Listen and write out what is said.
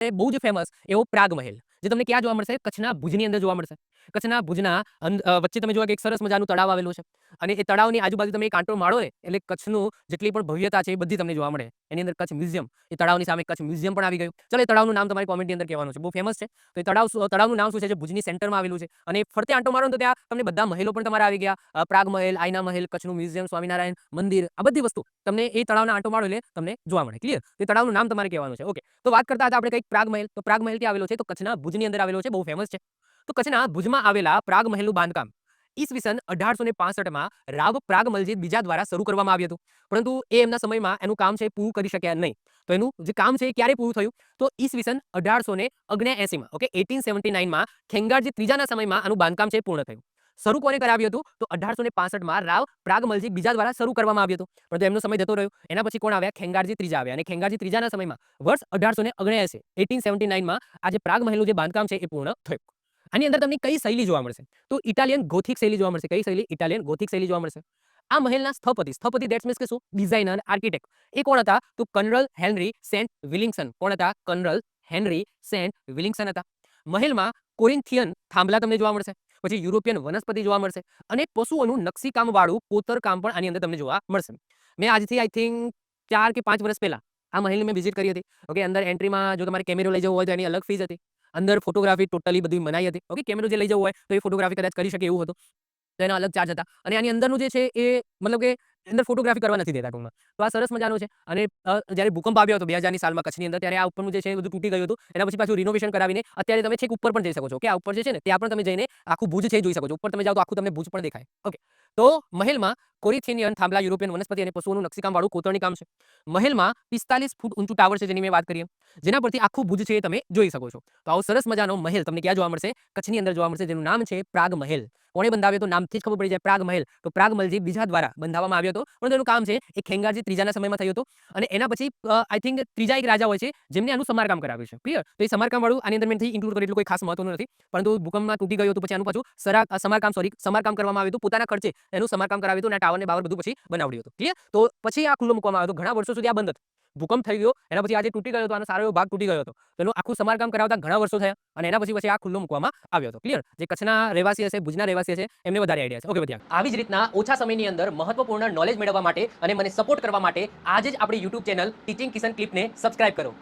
બહુ જ ફેમસ એવો પ્રાગ મહેલ, જે તમને ક્યાં જોવા મળશે? કચ્છના ભુજની અંદર જોવા મળશે. કચ્છના ભુજના વચ્ચે તમે જોવા કે એક સરસ મજાનું તળાવ આવેલું છે. અને એ તળાવની આજુબાજુ તમે એક આંટો માળો ને, એટલે કચ્છનું જેટલી પણ ભવ્યતા છે એ બધી તમને જોવા મળે. એની અંદર કચ્છ મ્યુઝિયમ, એ તળાવની સામે કચ્છ મ્યુઝિયમ પણ આવી ગયું. ચલો એ તળાવનું નામ તમારી કોમેન્ટની અંદર કહેવાનું છે. બહુ ફેમસ છે. તો એ તળાવ તળાવનું નામ શું છે? જે ભુજની સેન્ટરમાં આવેલું છે. અને ફરતે આંટો મારો તો ત્યાં તમને બધા મહેલો પણ તમારા આવી ગયા. પ્રાગ મહેલ, આઈના મહેલ, કચ્છનું મ્યુઝિયમ, સ્વામિનારાયણ મંદિર, આ બધી વસ્તુ તમને એ તળાવના આંટો મારો એટલે તમને જોવા મળે. ક્લિયર તો તળાવનું નામ તમારે કહેવાનું છે. ઓકે તો વાત કરતા હતા આપણે કંઈક પ્રાગ મહેલ. તો પ્રાગ મહેલ ક્યાં આવેલો છે. તો કચ્છના ભુજની અંદર આવેલો છે. બહુ ફેમસ છે. તો કચ્છના ભુજમાં આવેલા પ્રાગ મહેલનું બાંધકામ. ઈસવીસન અઢારસો ને પાસઠમાં રાવ પ્રાગ મલજીદ બીજા દ્વારા શરૂ કરવામાં આવ્યું હતું. પરંતુ એ એમના સમયમાં એનું કામ છે પૂરું કરી શક્યા નહીં. તો એનું જે કામ છે એ ક્યારે પૂરું થયું? તો ઈસવીસન અઢારસો ને ઓગણએસીમાં ઓકે એટીન સેવન્ટી નાઇનમાં ખેંગારજી ત્રીજાના સમયમાં આનું બાંધકામ છે પૂર્ણ થયું. શરૂ કોને કરાવ્યું હતું? તો અઢારસો ને પાસઠમાં રાવ પ્રાગ મલજીદ બીજા દ્વારા શરૂ કરવામાં આવ્યું હતું. પરંતુ એમનો સમય જતો રહ્યો. એના પછી કોણ આવ્યા? ખેંગારજી ત્રીજા આવ્યા. અને ખેંગારજી ત્રીજાના સમયમાં વર્ષ અઢારસો ને ઓગણએસી એટીન સેવન્ટી નાઇનમાં આજે પ્રાગ મહેલનું જે બાંધકામ છે એ પૂર્ણ થયું. આની અંદર તમને કઈ શૈલી જોવા મળશે? તો ઇટાલિયન ગોથિક શૈલી જોવા મળશે. કઈ શૈલી? ઇટાલિયન ગોથિક શૈલી જોવા મળશે. આ મહેલના સ્થપતિ. સ્થપતિ દેટ્સ મીન્સ કે શું? Designer, architect. એ કોણ હતા? તો કર્નલ હેનરી સેન્ટ વિલિંગસન. કોણ હતા? કર્નલ હેનરી સેન્ટ વિલિંગસન હતા. મહેલમાં કોરિન્થિયન થાંભલા તમને જોવા મળશે. પછી યુરોપિયન વનસ્પતિ જોવા મળશે. અને પશુઓનું નકશીકામ વાળું કોતરકામ પણ આની અંદર તમને જોવા મળશે. મેં આજથી આઈ થિંક ચાર કે પાંચ વર્ષ પહેલા આ મહેલની મેં વિઝિટ કરી હતી. ઓકે અંદર એન્ટ્રીમાં જો તમારે કેમેરો લઈ જવો હોય તો એની અલગ ફીસ હતી. અંદર ફોટોગ્રાફી ટોટલી બધી મનાઈ હતી. ઓકે કેમેરો જે લઈ જવું હોય તો એ ફોટોગ્રાફી કદાચ કરી શકે એવું હતું. તો એના અલગ ચાર્જ હતા. અને આની અંદરનું જે છે એ, મતલબ કે અંદર ફોટોગ્રાફી કરવા નથી દેતા ટૂંકમાં તો આ સરસ મજાનું છે. અને જ્યારે ભૂકંપ આવ્યો હતો બે હજારની સાલમાં કચ્છની અંદર, ત્યારે આ ઉપરનું જે છે બધું તૂટી ગયું હતું. એના પછી પાછું રિનોવેશન કરાવીને અત્યારે તમે છેક ઉપર પણ જઈ શકો છો. કે આ ઉપર જે છે ને, ત્યાં પણ તમે જઈને આખું ભુજ છે જોઈ શકો છો. ઉપર તમે જાઓ તો આખું તમને ભુજ પણ દેખાય. ઓકે? તો મહેલમાં કોરિથિનિયન થાંભલા, યુરોપિયન વનસ્પતિ અને પશુઓનું નકશીકામવાળું કોતરણી કામ છે. મહેલમાં પિસ્તાલીસ ફૂટ ઊંચું ટાવર છે જેની મેં વાત કરીએ જેના પરથી આખું ભુજ છે એ તમે જોઈ શકો છો. તો આવો સરસ મજાનો મહેલ તમને ક્યાં જોવા મળશે? કચ્છની અંદર જોવા મળશે, જેનું નામ છે પ્રાગ મહેલ કોણે બંધાવ્યો તો નામથી જ ખબર પડી જાય પ્રાગ મહેલ. તો પ્રાગ મહેલજી બીજા દ્વારા બંધાવવામાં આવ્યો હતો. પરંતુ એનું કામ છે એ ખેંગારજી ત્રીજાના સમયમાં થયું હતું. અને એના પછી આઈ થિંક ત્રીજા એક રાજા હોય છે, જેમને આનું સમારકામ કરાવ્યું છે. ક્લિયર તો એ સમારકામ વાળું આની અંદર મેં ઇન્ક્લુડ કરેલું, કોઈ ખાસ મહત્વનું નથી. પરંતુ ભૂકંપમાં તૂટી ગયું હતું પછી આનું પાછું સમારકામ સોરી સમારકામ કરવામાં આવ્યું હતું. પોતાના ખર્ચે એનું સમારકામ કરાવ્યું હતું અને ટાવરને બાવર બધું પછી બનાવ્યું હતું. ક્લિયર તો પછી આ ખુલ્લો મૂકવામાં આવ્યો હતો. ઘણા વર્ષો સુધી આ બંધ હતું ભૂકંપ થઈ ગયો, એના પછી આજે તૂટી ગયો હતો અને સારો એવો ભાગ તૂટી ગયો હતો. તો એનું આખું સમારકામ કરાવતા ઘણા વર્ષો થયા અને એના પછી પછી આ ખુલ્લો મૂકવામાં આવ્યો હતો. ક્લિયર જે કચ્છના રહેવાસી હશે, ભુજના રહેવાસી હશે, એમને વધારે આઈડિયા છે. ઓકે બધા આવી જ રીતના ઓછા સમયની અંદર મહત્વપૂર્ણ નોલેજ મેળવવા માટે અને મને સપોર્ટ કરવા માટે આજે જ આપણી યુટ્યુબ ચેનલ ટીચિંગ કિશન ક્લિપને સબસ્ક્રાઇબ કરો.